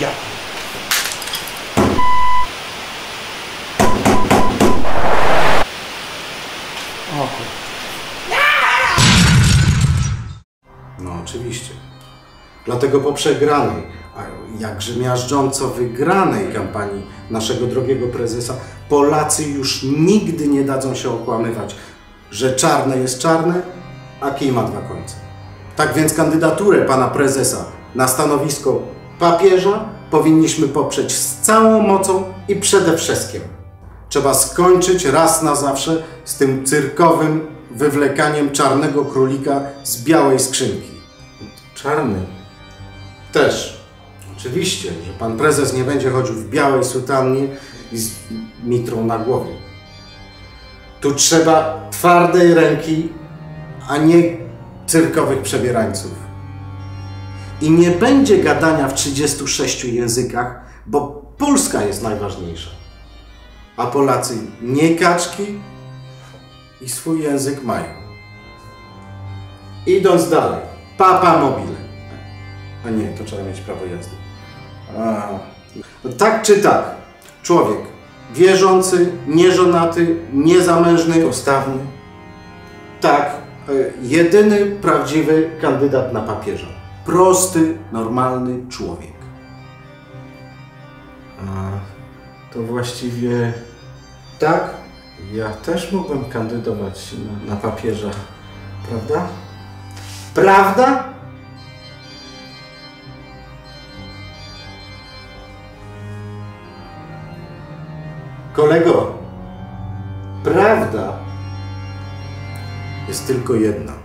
Ja. O No oczywiście. Dlatego po przegranej, a jakże miażdżąco wygranej kampanii naszego drogiego prezesa, Polacy już nigdy nie dadzą się okłamywać, że czarne jest czarne, a kij ma dwa końce. Tak więc kandydaturę pana prezesa na stanowisko papieża powinniśmy poprzeć z całą mocą i przede wszystkim trzeba skończyć raz na zawsze z tym cyrkowym wywlekaniem czarnego królika z białej skrzynki. Czarny. Też. Oczywiście, że pan prezes nie będzie chodził w białej sutannie i z mitrą na głowie. Tu trzeba twardej ręki, a nie cyrkowych przebierańców. I nie będzie gadania w 36 językach, bo Polska jest najważniejsza. A Polacy nie kaczki i swój język mają. Idąc dalej, papa mobile. A nie, to trzeba mieć prawo jazdy. A, no tak czy tak, człowiek wierzący, nieżonaty, niezamężny, postawny. Tak, e, jedyny prawdziwy kandydat na papieża. Prosty, normalny człowiek. A to właściwie Tak? ja też mógłbym kandydować na, na papieża, prawda? Prawda? Kolego, prawda jest tylko jedna.